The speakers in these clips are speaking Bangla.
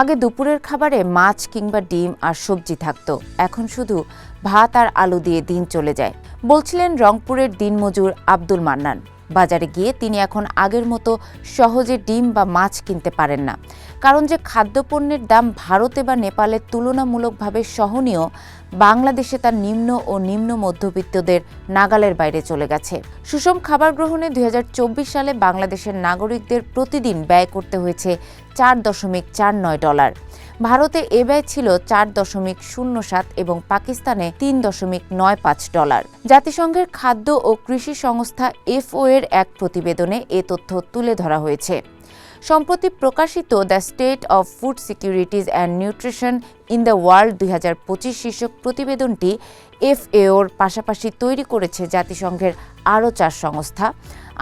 আগে দুপুরের খাবারে মাছ কিংবা ডিম আর সবজি থাকত। এখন শুধু ভাত আর আলু দিয়ে দিন চলে যায়। বলছিলেন রংপুরের দিনমজুর আব্দুল মান্নান। বাজারে গিয়ে তিনি এখন আগের মতো সহজে ডিম বা মাছ কিনতে পারেন না। কারণ যে খাদ্যপণ্যের দাম ভারতে বা নেপালে তুলনামূলকভাবে সহনীয়, বাংলাদেশে তার নিম্ন ও নিম্ন মধ্যবিত্তদের নাগালের বাইরে চলে গেছে। সুষম খাবার গ্রহণে দুই হাজার চব্বিশ সালে বাংলাদেশের নাগরিকদের প্রতিদিন ব্যয় করতে হয়েছে চার দশমিক চার নয় ডলার। ভারতে এ ব্যয় ছিল চার দশমিক শূন্য সাত এবং পাকিস্তানে তিন দশমিক নয় পাঁচ ডলার। জাতিসংঘের খাদ্য ও কৃষি সংস্থা এফও এর এক প্রতিবেদনে এ তথ্য তুলে ধরা হয়েছে। সম্প্রতি প্রকাশিত the State of Food Securities and Nutrition in the World দুই হাজার পঁচিশ শীর্ষক প্রতিবেদনটি এফএওর পাশাপাশি তৈরি করেছে জাতিসংঘের আরও চার সংস্থা।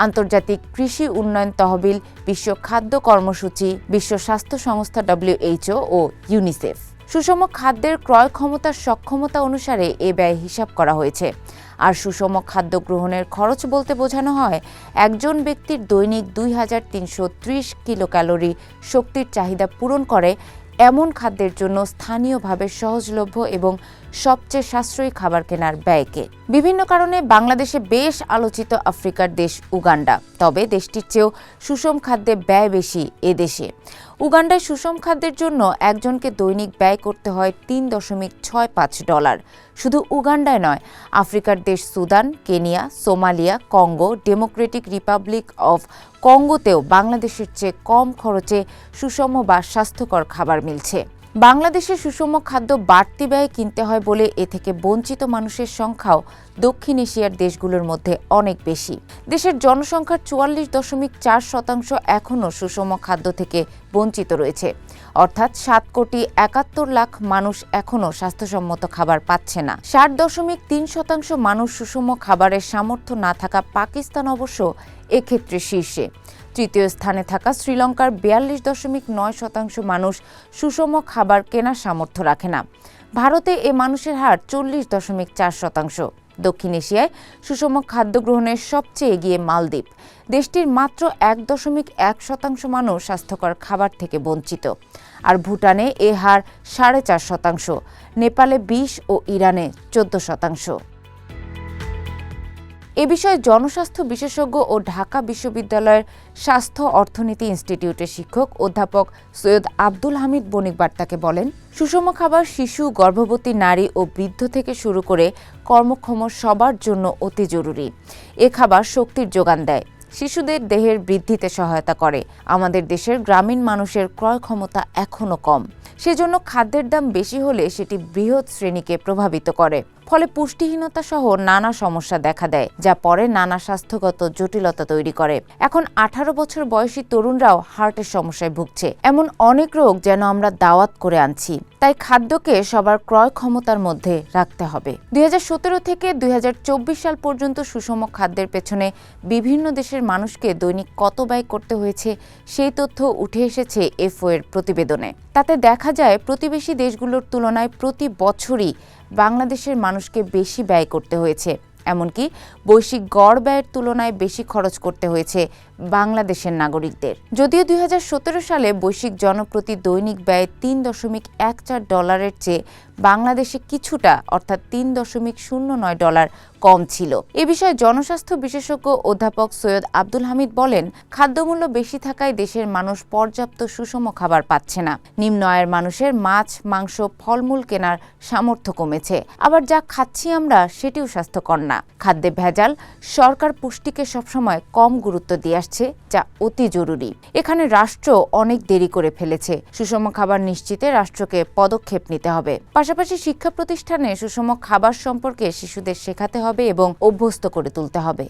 আন্তর্জাতিক কৃষি উন্নয়ন তহবিল, বিশ্ব খাদ্য কর্মসূচি, বিশ্ব স্বাস্থ্য সংস্থা ডব্লিউএইচও ও ইউনিসেফ। সুষম খাদ্যের ক্রয় ক্ষমতার সক্ষমতা অনুসারে এ ব্যয় হিসাব করা হয়েছে। আর সুষম খাদ্য গ্রহণের খরচ বলতে বোঝানো হয়, একজন ব্যক্তির দৈনিক দুই হাজার তিনশো ত্রিশ কিলো ক্যালোরি শক্তির চাহিদা পূরণ করে এমন খাদ্যের জন্য স্থানীয়ভাবে সহজলভ্য এবং সবচেয়ে সাশ্রয়ী খাবার কেনার ব্যয়কে। বিভিন্ন কারণে বাংলাদেশে বেশ আলোচিত আফ্রিকার দেশ উগান্ডা। তবে দেশটির চেয়েও সুষম খাদ্যে ব্যয় বেশি এদেশে দেশে। উগান্ডায় সুষম খাদ্যের জন্য একজনকে দৈনিক ব্যয় করতে হয় তিন দশমিক ছয় পাঁচ ডলার। শুধু উগান্ডায় নয়, আফ্রিকার দেশ Sudan, Kenya, Somalia, Congo, Democratic Republic of কঙ্গোতেও বাংলাদেশের চেয়ে কম খরচে সুষম বা স্বাস্থ্যকর খাবার মিলছে। বাংলাদেশে সুষম খাদ্য বাড়তি ব্যয় কিনতে হয় বলে এ থেকে বঞ্চিত মানুষের সংখ্যাও দক্ষিণ এশিয়ার দেশগুলোর মধ্যে অনেক বেশি। দেশের জনসংখ্যার চুয়াল্লিশ দশমিক চার শতাংশ এখনও সুষম খাদ্য থেকে বঞ্চিত রয়েছে। অর্থাৎ সাত কোটি একাত্তর লাখ মানুষ এখনও স্বাস্থ্যসম্মত খাবার পাচ্ছে না। ষাট দশমিক তিন শতাংশ মানুষ সুষম খাবারের সামর্থ্য না থাকা পাকিস্তান অবশ্য এক্ষেত্রে শীর্ষে। তৃতীয় স্থানে থাকা শ্রীলঙ্কার বিয়াল্লিশ দশমিক নয় শতাংশ মানুষ সুষম খাবার কেনার সামর্থ্য রাখে না। ভারতে এ মানুষের হার চল্লিশ দশমিক চার শতাংশ। দক্ষিণ এশিয়ায় সুষম খাদ্য গ্রহণের সবচেয়ে এগিয়ে মালদ্বীপ। দেশটির মাত্র এক দশমিক এক শতাংশ মানুষ স্বাস্থ্যকর খাবার থেকে বঞ্চিত। আর ভুটানে এ হার সাড়ে চার শতাংশ, নেপালে বিশ ও ইরানে চোদ্দ শতাংশ। এ বিষয়ে জনস্বাস্থ্য বিশেষজ্ঞ ও ঢাকা বিশ্ববিদ্যালয়ের স্বাস্থ্য অর্থনীতি ইনস্টিটিউটের শিক্ষক অধ্যাপক সৈয়দ আব্দুল হামিদ বণিক বার্তাকে বলেন, সুষম খাবার শিশু, গর্ভবতী নারী ও বৃদ্ধ থেকে শুরু করে কর্মক্ষম সবার জন্য অতি জরুরি। এ খাবার শক্তির যোগান দেয়। শিশুদের দেহের বৃদ্ধিতে সহায়তা করে। আমাদের দেশের গ্রামীণ মানুষের ক্রয় ক্ষমতা এখনও কম। সেজন্য খাদ্যের দাম বেশি হলে সেটি বৃহৎ শ্রেণীকে প্রভাবিত করে। ফলে পুষ্টিহীনতা সহ নানা সমস্যা দেখা দেয়, যা পরে নানা স্বাস্থ্যগত জটিলতা তৈরি করে। এখন আঠারো বছর বয়সী তরুণরাও হার্টের সমস্যায় ভুগছে। এমন অনেক রোগ যেন আমরা দাওয়াত করে আনছি। তাই খাদ্যকে সবার ক্রয় ক্ষমতার মধ্যে রাখতে হবে। দুই হাজার সতেরো থেকে দুই হাজার চব্বিশ সাল পর্যন্ত সুষম খাদ্যের পেছনে বিভিন্ন দেশের মানুষকে দৈনিক কত ব্যয় করতে হয়েছে, সেই তথ্য উঠে এসেছে এফও এর প্রতিবেদনে। তাতে দেখা যায় প্রতিবেশী দেশগুলোর তুলনায় প্রতি বছরই বাংলাদেশের মানুষকে বেশি ব্যয় করতে হয়েছে। এমনকি বৈশ্বিক গড় ব্যয়ের তুলনায় বেশি খরচ করতে হয়েছে বাংলাদেশের নাগরিকদের। যদিও দুই হাজার সতেরো সালে বৈশ্বিক জনপ্রতি দৈনিক ব্যয় তিন দশমিক এক চার ডলারের চেয়ে বাংলাদেশে কিছুটা, অর্থাৎ তিন দশমিক শূন্য নয় ডলার কম ছিল। এ বিষয়ে জনস্বাস্থ্য বিশেষজ্ঞ অধ্যাপক সৈয়দ আব্দুল হামিদ বলেন, খাদ্যমূল্য বেশি থাকায় দেশের মানুষ পর্যাপ্ত সুষম খাবার পাচ্ছে না। নিম্ন আয়ের মানুষের মাছ, মাংস, ফলমূল কেনার সামর্থ্য কমেছে। আবার যা খাচ্ছি আমরা সেটিও স্বাস্থ্যকর না। খাদ্যে ভেজাল, সরকার পুষ্টিকে সবসময় কম গুরুত্ব দিয়ে আসছে, যা অতি জরুরি। এখানে রাষ্ট্র অনেক দেরি করে ফেলেছে। সুষম খাবার নিশ্চিতে রাষ্ট্রকে পদক্ষেপ নিতে হবে। পাশাপাশি শিক্ষা প্রতিষ্ঠানে সুষম খাবার সম্পর্কে শিশুদের শেখাতে হবে এবং অভ্যস্ত করে তুলতে হবে।